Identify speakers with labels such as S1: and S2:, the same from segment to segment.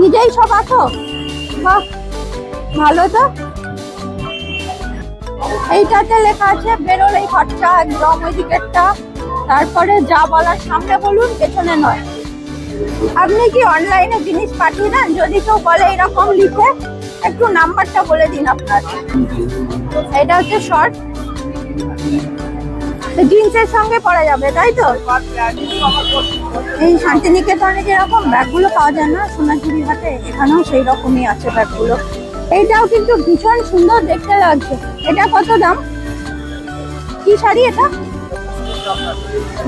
S1: নিজেই সব আছো? বাহ, ভালো তো। এইটাতে লেখা আছে বেরোলেই খরচা একদম ওই দিকেরটা তারপরে যা বলার সামনে বলুন, পেছনে নয়। আপনি কি অনলাইনে জিনিস পাঠিয়ে দেন? যদি কেউ বলে এরকম লিখে, একটু নাম্বারটা বলে দিন আপনার। এটা হচ্ছে শর্ট জিন্সের সঙ্গে পরা যাবে, তাই তো? এই শান্তিনিকেতনে যেরকম ব্যাগগুলো পাওয়া যায় না সোনাঝুরি হাটে এখানেও সেই রকমই আছে ব্যাগগুলো। এইটাও কিন্তু ভীষণ সুন্দর দেখতে লাগছে। এটা কত দাম? কি শাড়ি এটা?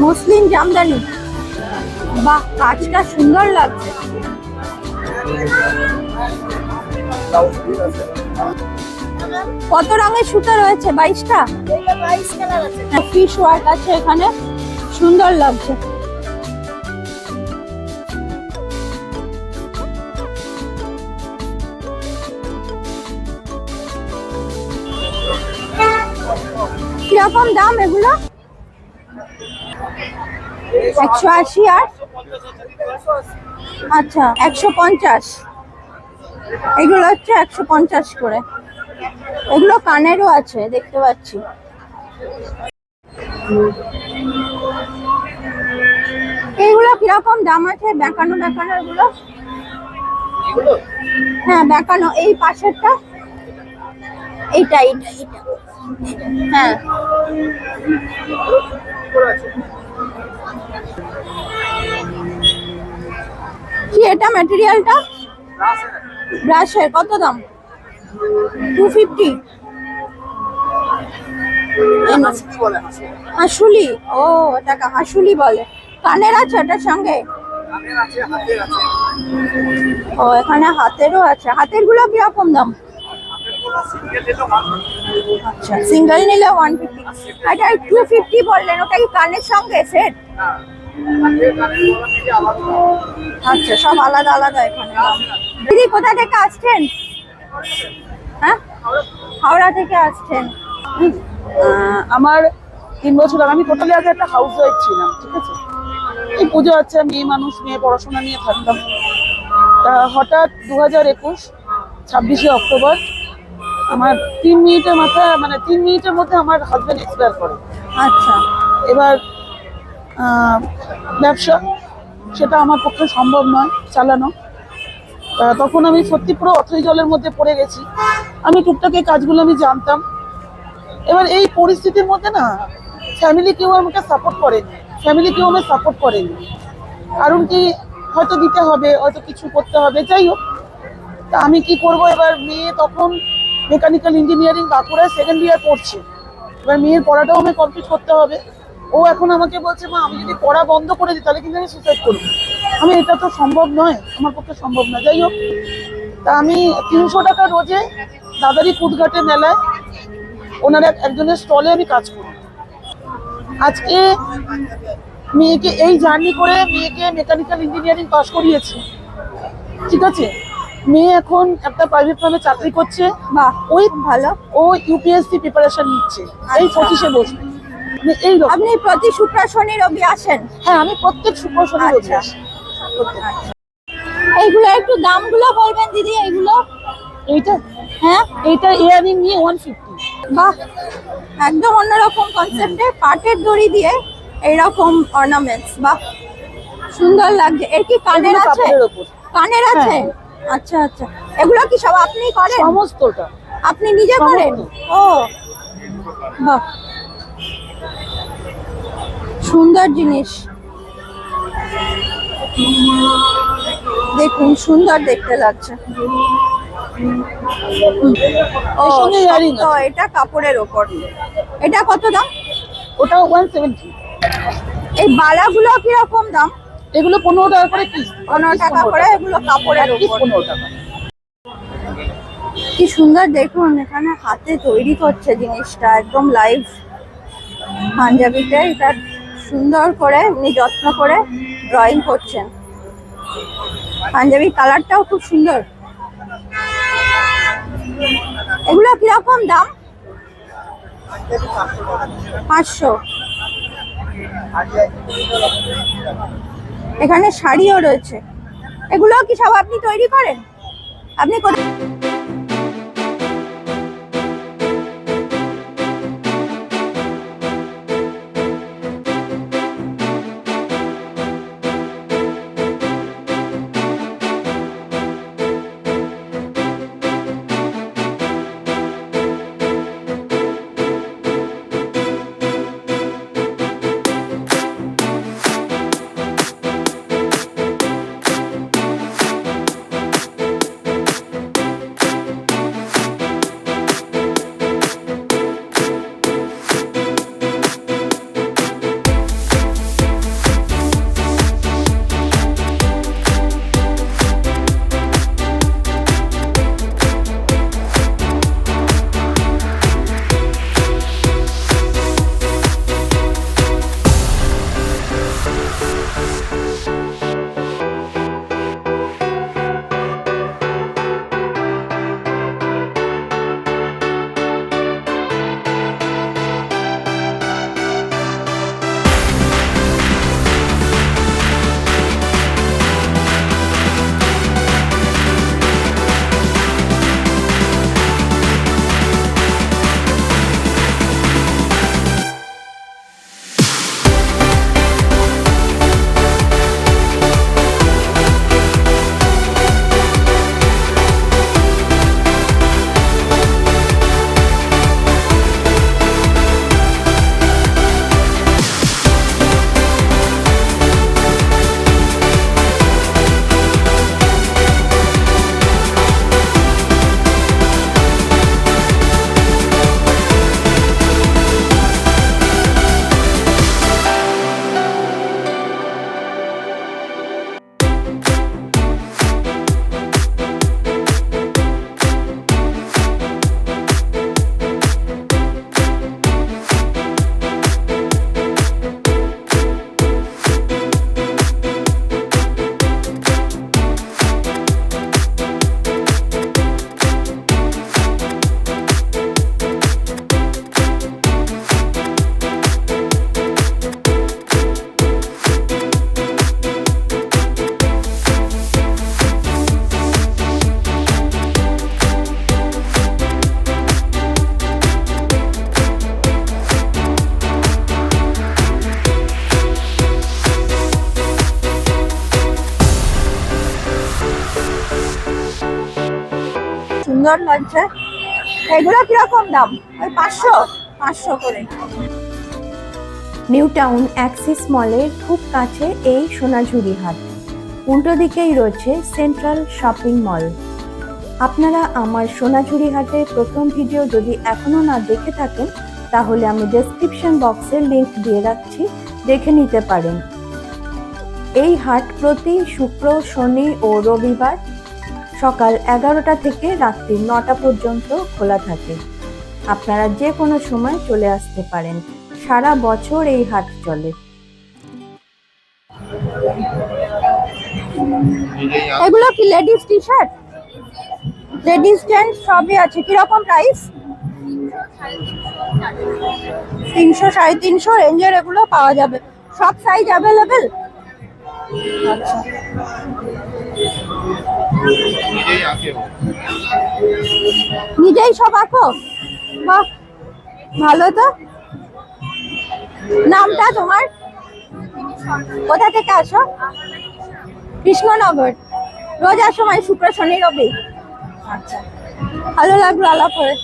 S1: মুসলিম জামদানি। বাহ কাজটা সুন্দর লাগছে। কত রঙের সুতো রয়েছে বাইশটা? ফিশ ওয়ার্ক আছে এখানে। সুন্দর লাগছে। কীরকম দাম এগুলো? একশো আশি আর? আচ্ছা একশো পঞ্চাশ। এগুলো হচ্ছে একশো পঞ্চাশ করে। এগুলো কানেরও আছে, দেখতে পাচ্ছি। এইগুলো কীরকম দাম আছে? বেঁকানো বেঁকানো এগুলো? হ্যাঁ বেঁকানো। এই পাশেরটা? এইটা এইটা এইটা হ্যাঁ। কি এটা ম্যাটেরিয়ালটা ব্রাশের কত দাম? টু ফিফটি হাসুলি ও এটাকে হাসুলি বলে। কানের আছে এটার সঙ্গে? ও এখানে হাতেরও আছে। হাতেরগুলো কীরকম দাম? আচ্ছা সিঙ্গেল নিলে ওয়ান ফিফটি এটা টু ফিফটি বললেন, ওটা কি কানের সঙ্গে, সেট? আচ্ছা সব আলাদা আলাদা এখানে। দিদি, কোথা থেকে আসছেন? হ্যাঁ? হাওড়া থেকে আসছেন।
S2: আমার তিন বছর আগে, আমি টোটালি আগে একটা হাউস ওয়াইফ ছিলাম, ঠিক আছে? এই পুজো আছে, মেয়ে মানুষ মেয়ে পড়াশোনা নিয়ে থাকতাম। তা হঠাৎ দু হাজার একুশ, ছাব্বিশে অক্টোবর আমার তিন মিনিটের মাথায় মানে তিন মিনিটের মধ্যে আমার হাজব্যান্ড এক্সপায়ার করে।
S1: আচ্ছা।
S2: এবার ব্যবসা সেটা আমার পক্ষে সম্ভব নয় চালানো। তখন আমি সত্যি পুরো অথই জলের মধ্যে পড়ে গেছি। আমি টুকটাক এই কাজগুলো আমি জানতাম। এবার এই পরিস্থিতির মধ্যে না ফ্যামিলি কেউ আমাকে সাপোর্ট করেনি। ফ্যামিলি কেউ আমাকে সাপোর্ট করেনি। কারণ কি হয়তো দিতে হবে হয়তো কিছু করতে হবে যাই হোক। তা আমি কি করব? এবার মেয়ে তখন মেকানিক্যাল ইঞ্জিনিয়ারিং বাঁকুড়ায় সেকেন্ড ইয়ার পড়ছে। এবার মেয়ের পড়াটাও আমাকে কমপ্লিট করতে হবে। ও এখন আমাকে বলছে, মা, আমি যদি পড়া বন্ধ করে দিই, তাহলে কিন্তু আমি সুসাইড করব। আমি, এটা তো সম্ভব নয়, আমার পক্ষে সম্ভব না। যাই হোক, তা আমি তিনশো টাকা রোজে দাদারি কুদঘাটে মেলায় ওনার এক- একজনের স্টলে আমি কাজ করি। আজকে মেয়েকে এই জার্নি করে মেয়েকে মেকানিক্যাল ইঞ্জিনিয়ারিং পাস করিয়েছি। ঠিক আছে? মেয়ে এখন একটা প্রাইভেট ফার্মে চাকরি করছে।
S1: বাহ
S2: ওই
S1: ভালো।
S2: ও ইউপিএসসি প্রিপারেশন নিচ্ছে। এই
S1: আচ্ছা।
S2: পঁচিশে বসবে। মানে এই
S1: আপনি প্রতি শুক্র শনি রবি আসেন?
S2: হ্যাঁ আমি প্রত্যেক শুক্র শনি
S1: আচ্ছা।
S2: আসি।
S1: এইগুলো একটু দামগুলো বলবেন দিদি এইগুলো?
S2: এইটা
S1: হ্যাঁ
S2: এইটা ইয়ারিং নিয়ে ওয়ান ফিফটি
S1: বাহ একদম অন্যরকম কনসেপ্টে পাটের দড়ি দিয়ে এইরকম অর্নামেন্টস বাহ। সুন্দর লাগছে। এর কি কানের আছে? কানের আছে? আচ্ছা আচ্ছা। এগুলো কি সব আপনি করেন?
S2: সমস্তটা।
S1: আপনি নিজে করেন? ও। বাহ। সুন্দর জিনিস। দেখুন সুন্দর দেখতে লাগছে। এটা কাপড়ের ওপর। এটা কত দাম?
S2: ওটা ওয়ান সেভেন্টি
S1: এই বালাগুলো কীরকম দাম?
S2: এগুলো পনেরো টাকা করে পিস
S1: পনেরো টাকা করে এগুলো কাপড়ের
S2: পিস পনেরো টাকা।
S1: কি সুন্দর দেখুন এখানে হাতে তৈরি করছে জিনিসটা একদম লাইভ পাঞ্জাবিতে। এটা সুন্দর করে উনি যত্ন করে ড্রয়িং করছেন। পাঞ্জাবি কালারটাও খুব সুন্দর। এগুলো কীরকম দাম? পাঁচশো। এখানে শাড়িও রয়েছে। এগুলো কি সব আপনি তৈরি করেন? আপনি কোথায় লাগছে এগুলো কীরকম দাম? ওই পাঁচশো? পাঁচশো করে।
S3: নিউ টাউন অ্যাক্সিস মলের খুব কাছে এই সোনাঝুরি হাট। উল্টো দিকেই রয়েছে সেন্ট্রাল শপিং মল। আপনারা আমার সোনাঝুরি হাটের প্রথম ভিডিও যদি এখনও না দেখে থাকেন, তাহলে আমি ডেসক্রিপশন বক্সে লিংক দিয়ে রাখছি, দেখে নিতে পারেন। এই হাট প্রতি শুক্র, শনি ও রবিবার সকাল এগারোটা থেকে রাত্রি নটা পর্যন্ত খোলা থাকে। আপনারা যে কোনো সময় চলে আসতে পারেন। সারা বছর এই হাট চলে।
S1: এগুলো কি ladies T shirt ladies gents সবই আছে। কীরকম প্রাইস তিনশো সাড়ে তিনশো রেঞ্জের এগুলো পাওয়া যাবে। সব সাইজ অ্যাভেলেবেল আচ্ছা। নিজেই সব আঁকো? বাহ, ভালো তো। নামটা তোমার? কোথা থেকে আসো? কৃষ্ণনগর। রোজ আসো মানে শুক্র, শনি, রবি। আচ্ছা। ভালো লাগল আলাপ করে।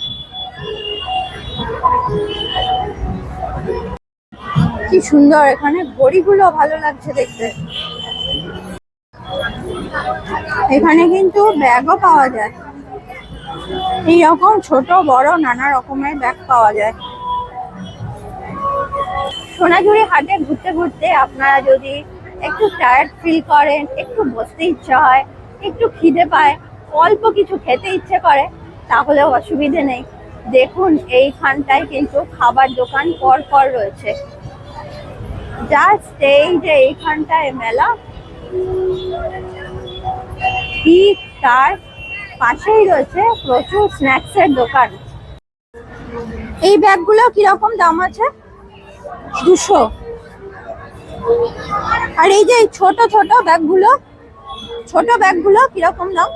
S1: কি সুন্দর এখানে। ঘড়িগুলো ভালো লাগছে দেখতে। এখানে কিন্তু ব্যাগও পাওয়া যায়। এইরকম ছোট, বড় নানা রকমের ব্যাগ পাওয়া যায়। সোনাঝুরি হাটে ঘুরতে ঘুরতে আপনারা যদি একটু টায়ার্ড ফিল করেন, একটু বসতে ইচ্ছা হয়, একটু খিদে পায়, অল্প কিছু খেতে ইচ্ছে করে, তাহলেও অসুবিধে নেই। দেখুন, এইখানটায় কিন্তু খাবার দোকান পর পর রয়েছে। জাস্ট এই যে এইখানটায় মেলা। ঠিক তার পাশেই রয়েছে প্রচুর স্ন্যাক্সের দোকান। এই ব্যাগগুলো কীরকম দাম আছে? দুশো। আর এই যে ছোট ছোট ব্যাগগুলো ছোট ব্যাগগুলো কীরকম দাম?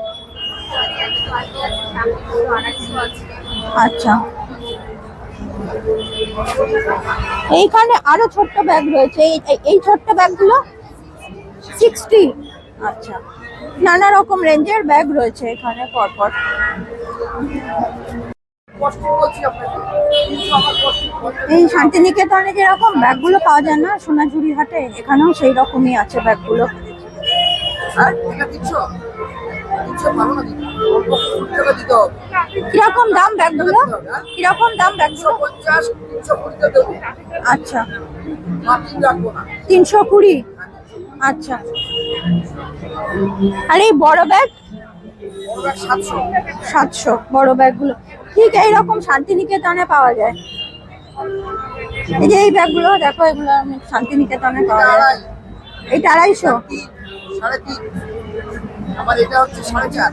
S1: আচ্ছা। এইখানে আরও ছোট্ট ব্যাগ রয়েছে। এই ছোট্ট ব্যাগগুলো সিক্সটি আচ্ছা। নানা রকম রেঞ্জের ব্যাগ রয়েছে এখানে পরপর। এই শান্তিনিকেতনে যেরকম ব্যাগগুলো পাওয়া যায় না সোনাঝুরি হাটে এখানেও সেই রকমই আছে ব্যাগগুলো। কীরকম দাম ব্যাগগুলো? কীরকম দাম ব্যাগগুলো? আচ্ছা। তিনশো কুড়ি? আচ্ছা। আর এই বড় ব্যাগ সাতশো। বড় ব্যাগগুলো ঠিক এইরকম শান্তিনিকেতনে পাওয়া যায়। এই যে এই ব্যাগগুলো দেখো এগুলো শান্তিনিকেতনে পাওয়া যায়। এইটা আড়াইশো?
S4: সাড়ে তিন। আমার এটা হচ্ছে সাড়ে চার।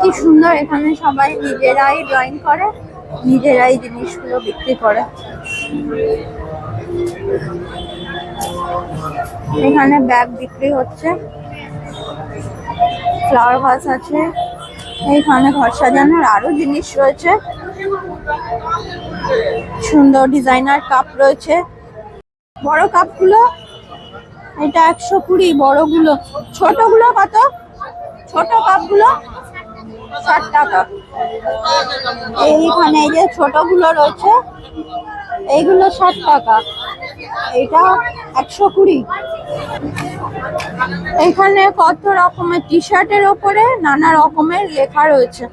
S1: কি সুন্দর এখানে সবাই নিজেরাই ড্রয়িং করে। নিজেরাই জিনিসগুলো বিক্রি করে। এখানে ব্যাগ বিক্রি হচ্ছে। ফ্লাওয়ার ভাস আছে। এইখানে ঘর সাজানোর আরও জিনিস রয়েছে। সুন্দর ডিজাইনার কাপ রয়েছে। বড় কাপগুলো এটা একশো কুড়ি বড় বড়গুলো। ছোটগুলো কত? ছোট কাপগুলো ষাট টাকা। এইখানে এই যে ছোটগুলো রয়েছে, এইগুলো ষাট টাকা। এটা একশো কুড়ি। এখানে কত রকমের টি শার্টের ওপরে নানা রকমের লেখা রয়েছে।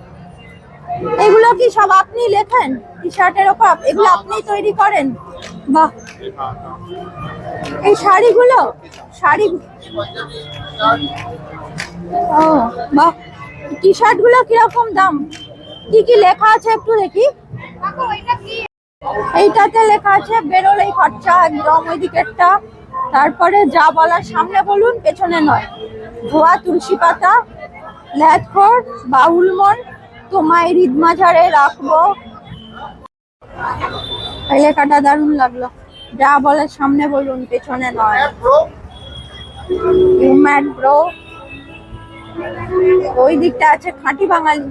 S1: এগুলো কি সব আপনি লেখেন? টি শার্টের ওপর এগুলো আপনি তৈরি করেন? বাহ! এই শাড়িগুলো? শাড়ি ও, বাহ! টি শার্টগুলো কীরকম দাম? কি কি লেখা আছে একটু দেখি? এইটাতে লেখা আছে বেরোলেই খরচা একদম ওই দিকেরটা তারপরে যা বলার সামনে বলুন, পেছনে নয়। ধোয়া, তুলসী পাতা ল্যাথখোর বাউল মন, তোমায় হৃদ মাঝারে রাখব। এই লেখাটা দারুণ লাগল। যা বলার সামনে বলুন, পেছনে নয়। ওই দিকটা আছে খাঁটি বাঙালি।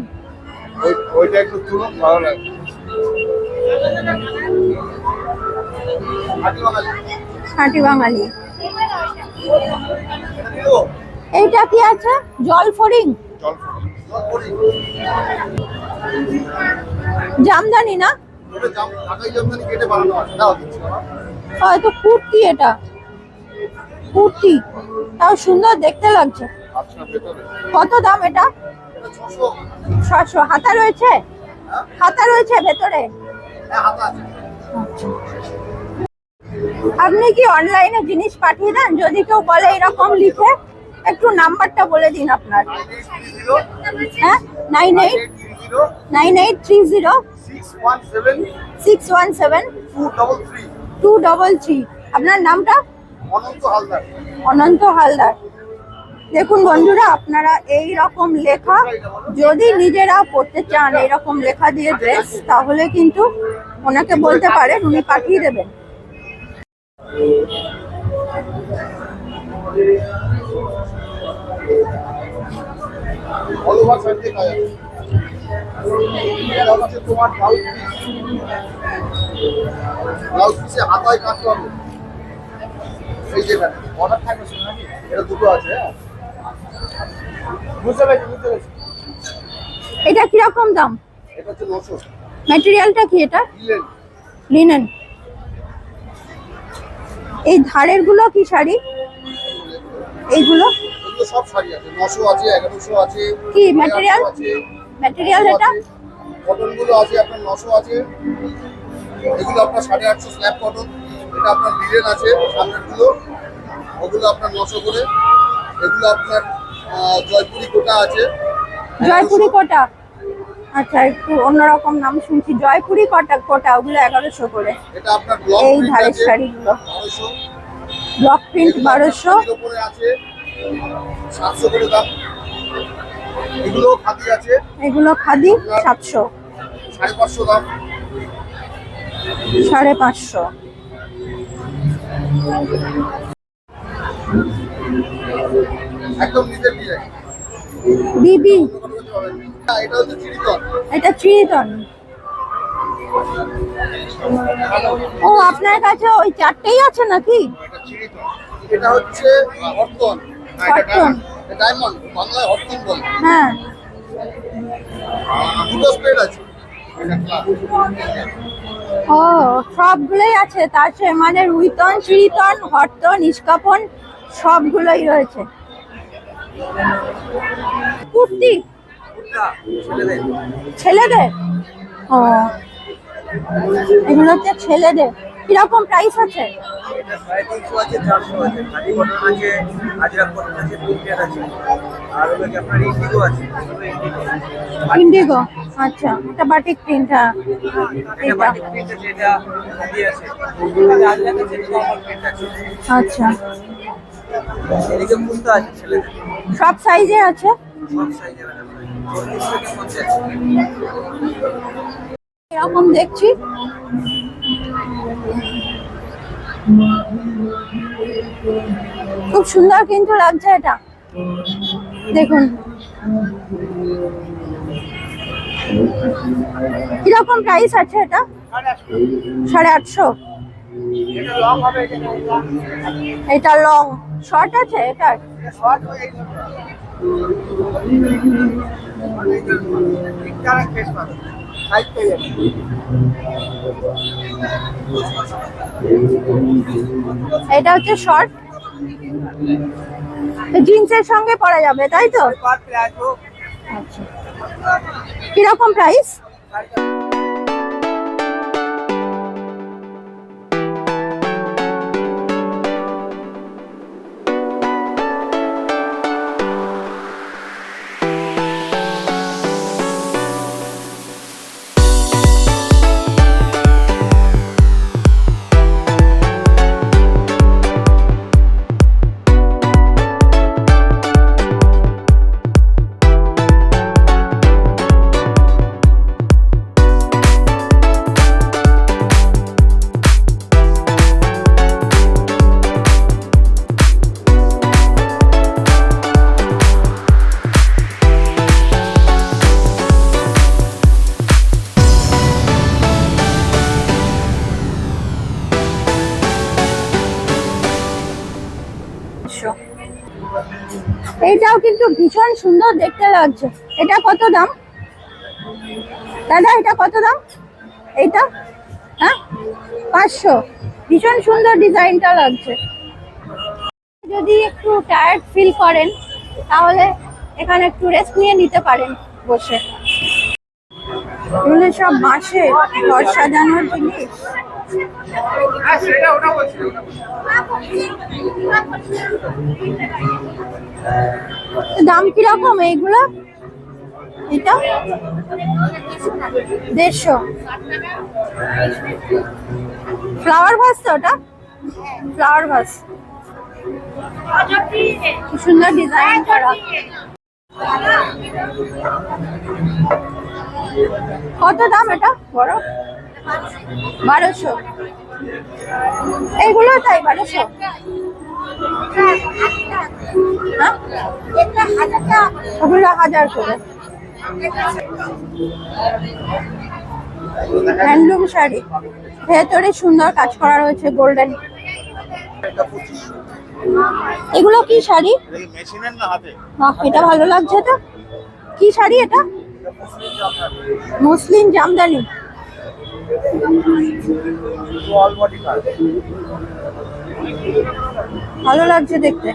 S4: ওইটা একটু তুলুন ভালো লাগে।
S1: খাঁটি বাঙালি। এইটা কি আছে? জল ফরিং। জামদানি না। হয়তো কুর্তি এটা। কুর্তি। তাও সুন্দর দেখতে লাগছে।
S4: আচ্ছা,
S1: কত দাম এটা?
S4: এটা 600
S1: ছশো হাতা রয়েছে? হাতা রয়েছে ভেতরে?
S4: হ্যাঁ, আছে।
S1: আপনি কি অনলাইনে জিনিস পাঠিয়ে দেন? যদি কেউ বলে এরকম লিখে একটু নাম্বারটা বলে দিন আপনার। হ্যাঁ? Nine eight nine eight three zero six one seven two double three. আপনার নামটা?
S4: অনন্ত হালদার।
S1: অনন্ত হালদার। দেখুন বন্ধুরা, আপনারা এই রকম লেখা যদি নিজেরা পড়তে চান এরকম লেখা দিয়ে ড্রেস তাহলে কিন্তু ওনাকে বলতে পারেন, উনি পাঠিয়ে দেবেন।
S4: হাতায় এই যে অর্ডার থাকবে এটা দুটো আছে হ্যাঁ?
S1: এটা কীরকম দাম? ম্যাটেরিয়ালটা কি এটা? লিনেন এই ধারেরগুলো কি শাড়ি? এইগুলো?
S4: সব শাড়ি আছে নশো আছে এগারোশো আছে
S1: কি?
S4: আছে
S1: ম্যাটেরিয়াল এটা?
S4: কটনগুলো আছে আপনার নশো আছে। এগুলো আপনার সাড়ে আটশো স্ল্যাব কটন এটা আপনার লিলেন আছে সামনেরগুলো ওগুলো আপনার নশো করে। এগুলো আপনার জয়পুরি কোটা আছে।
S1: জয়পুরি কোটা? আচ্ছা একটু অন্যরকম নাম শুনছি। জয়পুরি কোটা কোটা ওগুলো এগারোশো করে। এই ধারের শাড়িগুলো। ব্লক প্রিন্ট বারোশো।
S4: এগুলো খাদি
S1: এগুলো খাদি সাতশো।
S4: সাড়ে পাঁচশো দাম।
S1: সাড়ে পাঁচশো।
S4: একদম ডিজাইন।
S1: বিবি।
S4: এটা হচ্ছে
S1: এটা ও আপনার কাছে ওই চারটেই আছে নাকি?
S4: এটা হচ্ছে হরতন।
S1: হরতন।
S4: ডায়মন্ড বাংলায় হরতন বলে।
S1: হ্যাঁ।
S4: দুটো স্প্রেড আছে।
S1: ও সবগুলোই আছে। তার সে মানে রুইতন চিড়িতন হরতন ইস্কাপন সবগুলোই রয়েছে। কুর্তি? ছেলেদের। ও। এগুলো হচ্ছে ছেলেদের। কীরকম প্রাইস আছে?
S5: আছে আছে আছে আছে আছে ইন্ডিগো আছে
S1: আচ্ছা এটা বাটিক হ্যাঁ।
S5: প্রিন্ট আছে আছে আছে আছে
S1: আচ্ছা।
S5: আছে
S1: সব সাইজে আছে?
S5: সব সাইজে চল্লিশ
S1: এরকম দেখছি? খুব সুন্দর কিন্তু লাগছে এটা। দেখুন। কীরকম প্রাইস আছে এটা? সাড়ে আটশো। এটা লং শর্ট আছে এটা
S5: যাবে
S1: এটা হচ্ছে শর্ট জিন্সের সঙ্গে পরা যাবে তাই তো? আচ্ছা। কীরকম প্রাইস এইটাও কিন্তু ভীষণ সুন্দর দেখতে লাগছে। এটা কত দাম? দাদা, এটা কত দাম? এটা হ্যাঁ? পাঁচশো। ভীষণ সুন্দর ডিজাইনটা লাগছে। যদি একটু টায়ার্ড ফিল করেন, তাহলে এখানে একটু রেস্ট নিয়ে নিতে পারেন বসে। এগুলো সব বাঁশে ঘর সাজানোর জিনিস। দাম কীরকম এইগুলো? এটা? দেড়শো। ফ্লাওয়ার ভাস তো ওটা? Flower vase. সুন্দর ডিজাইন করা। কত দাম এটা? বড়? বারোশো। এইগুলো তাই বারোশো? হ্যাঁ? ওগুলো হাজার করে। হ্যান্ডলুম শাড়ি। ভেতরে সুন্দর কাজ করা রয়েছে গোল্ডেন। এগুলো কি শাড়ি? এটা ভালো লাগছে তো। কি শাড়ি এটা? মুসলিম জামদানি। ভালো লাগছে দেখতে।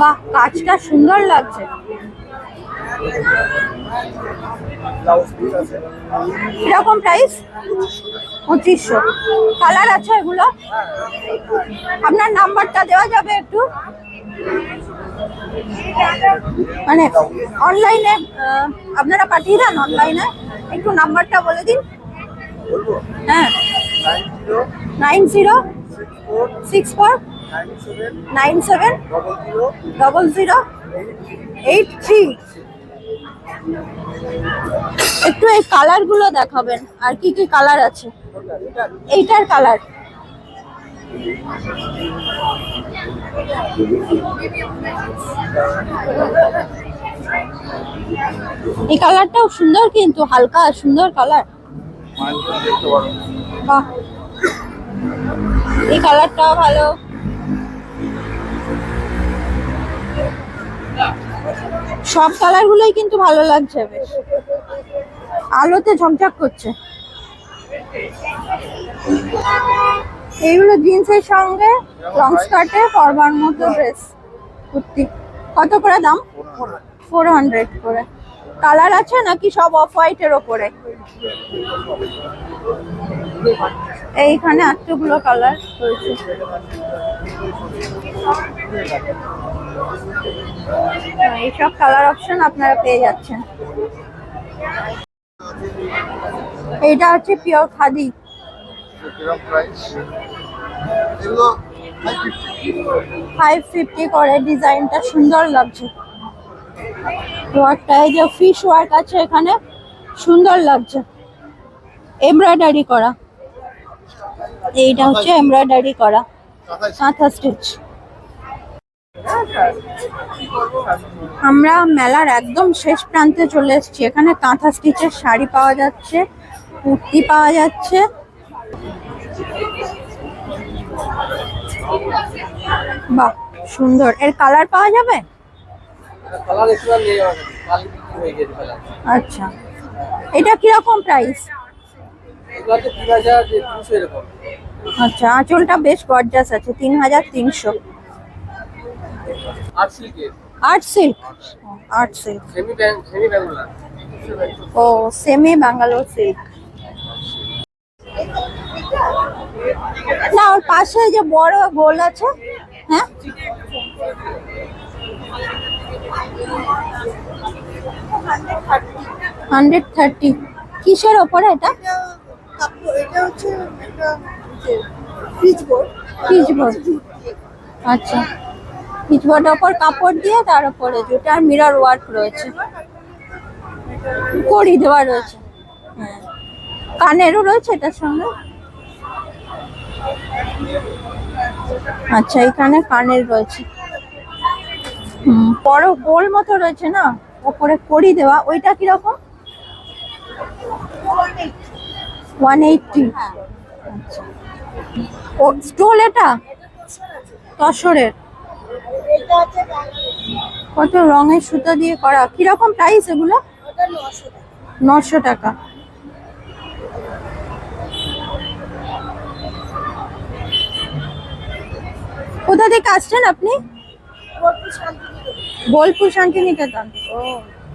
S1: বাহ, কাজটা সুন্দর লাগছে। কীরকম প্রাইস পঁচিশশো। কালার আছে এগুলো? আপনার নাম্বারটা দেওয়া যাবে একটু? মানে অনলাইনে আপনারা পাঠিয়ে দেন অনলাইনে একটু নাম্বারটা বলে দিন। হ্যাঁ।
S5: Nine zero six four nine seven double zero eight
S1: three একটু এই কালারগুলো দেখাবেন আর কি কি কালার আছে। এইটার কালার এই কালারটাও সুন্দর কিন্তু, হালকা সুন্দর কালার। বাহ। এই কালারটাও ভালো। সব কালার গুলোই কিন্তু ভালো লাগছে বেশ। আলোতে ঝকঝক করছে। এইগুলো জিন্সের সঙ্গে লং স্কার্টে পরবার মতো ড্রেস কুর্তি। কত করে দাম? ফোর হান্ড্রেড করে। কালার আছে নাকি সব অফ হোয়াইটের ওপরে? এইখানে এতগুলো কালার রয়েছে। হ্যাঁ, এইসব কালার অপশন আপনারা পেয়ে যাচ্ছেন। এইটা হচ্ছে পিওর খাদি।
S4: কিরম প্রাইস এগুলো ফাইভ ফিফটি
S1: করে ডিজাইনটা সুন্দর লাগছে। ওয়ার্কটা এই যে ফিশ ওয়ার্ক আছে এখানে সুন্দর লাগছে। এমব্রয়ডারি করা। এইটা হচ্ছে এমব্রয়ডারি করা। কাঁথা স্টিচ আমরা মেলার একদম শেষ প্রান্তে চলে এসেছি। এখানে কাঁথা স্টিচের শাড়ি পাওয়া যাচ্ছে কুর্তি পাওয়া যাচ্ছে। বাহ সুন্দর। এর কালার পাওয়া যাবে? আচ্ছা। এটা কীরকম প্রাইস আচ্ছা আঁচলটা বেশ গর্জাস আছে তিন হাজার তিনশো। আর্ট সিল্ক আর্ট সিল্ক ও সেমি ব্যাঙ্গালোর সিল্ক না ওর পাশে যে বড় গোল আছে। হ্যাঁ? Hundred thirty. কিসের ওপরে এটা?
S6: এটা হচ্ছে
S1: আচ্ছা। পিচবোর্ডের ওপর কাপড় দিয়ে তার উপরে যেটা মিরর ওয়ার্ক রয়েছে। কড়ি দেওয়া রয়েছে। হ্যাঁ। কানেরও রয়েছে এটার সঙ্গে? আচ্ছা এখানে কানের রয়েছে। বড় গোল মতো রয়েছে না? ওপরে কড়ি দেওয়া, ওইটা কীরকম? ওয়ান এইটটি আচ্ছা। ও, স্টোল এটা? তসরের। কত রঙের সুতো দিয়ে করা। কীরকম প্রাইস এগুলো? নশো টাকা। কোথা থেকে আসছেন আপনি? বোলপুর শান্তিনিকেতন। ও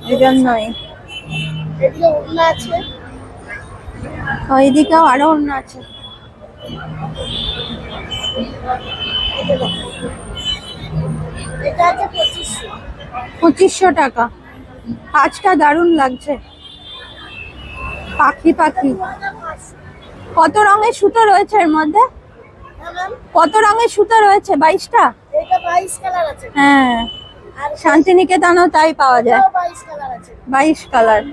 S1: এই জন্যই ও, এদিকেও আরও অন্য আছে।
S6: পঁচিশশো।
S1: পঁচিশশো টাকা। কাজটা দারুণ লাগছে। পাখি পাখি। কত রঙের সুতো রয়েছে এর মধ্যে? কত রঙের সুতো রয়েছে? বাইশটা? হ্যাঁ। শান্তিনিকেতনও তাই পাওয়া যায়।
S6: বাইশ কালার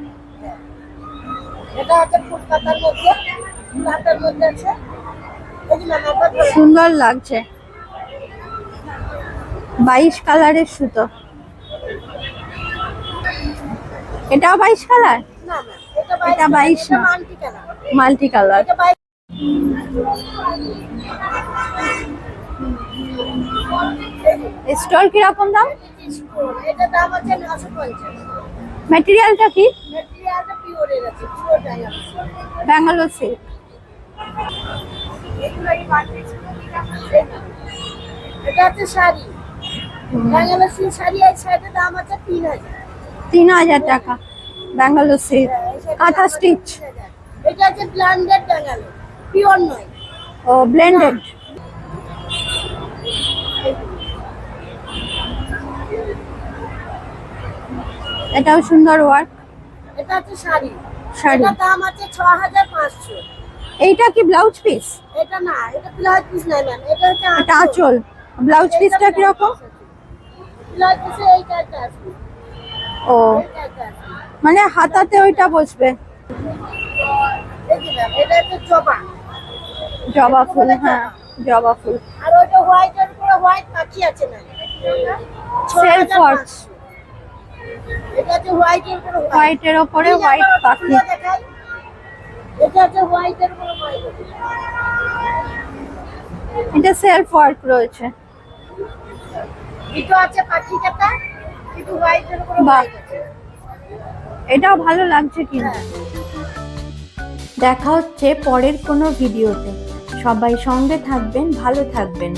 S1: সুন্দর লাগছে। বাইশ কালারের সুতো। এটাও বাইশ কালার? এটা
S6: এটা
S1: 22
S6: বাইশ মাল্টি কালার।
S1: মাল্টি স্টল কীরকম দাম?
S6: এটা দাম আছে নশো পঞ্চাশ।
S1: ম্যাটেরিয়ালটা কি?
S6: মেটেরিয়ালটা পিওরের আছে পুরোটাই আছে
S1: ব্যাঙ্গালোর সিল্ক
S6: এটা হচ্ছে শাড়ি। ব্যাঙ্গালোর সিল্ক শাড়ি এই শাড়িটার দাম আছে তিন হাজার।
S1: তিন হাজার টাকা। ব্যাঙ্গালোর সিল্ক কাঁথা স্টিচ
S6: এটা হচ্ছে ব্ল্যান্ডেড ব্যাঙ্গালোর পিওর নয়।
S1: ও ব্লেন্ডেড এটাও সুন্দর ওয়ার্ক
S6: এটা হচ্ছে শাড়ি।
S1: শাড়ি।
S6: এটার দাম আছে ছ হাজার পাঁচশো।
S1: এইটা কি ব্লাউজ পিস
S6: এটা না এটা ব্লাউজ পিস না ম্যাম এটা হচ্ছে
S1: এটা আঁচল। ব্লাউজ পিসটা কীরকম?
S6: ব্লাউজ পিসে এই কাজটা আসবে
S1: ও। মানে হাতাতে ওইটা বসবে।
S6: এই যে ম্যাম এটা হচ্ছে জবা।
S1: জবা ফুল হ্যাঁ জবা ফুল।
S6: আর ওইটা হোয়াইটের উপরে হোয়াইট পাখি আছে না?
S1: সেলফ ওয়ার্কস
S6: এটা হচ্ছে হোয়াইটের উপরে হোয়াইট
S1: হোয়াইটের ওপরে হোয়াইট পাখি।
S6: এটা হচ্ছে হোয়াইটের উপরে হোয়াইট
S1: এটা সেলফ ওয়ার্ক রয়েছে।
S6: এটা আছে পাখি কাটা কিন্তু হোয়াইটের উপরে
S1: বাহ।
S6: হোয়াইট
S1: এটাও ভালো লাগছে কিনা
S3: দেখা হচ্ছে পরের কোনো ভিডিওতে। সবাই সঙ্গে থাকবেন ভালো থাকবেন।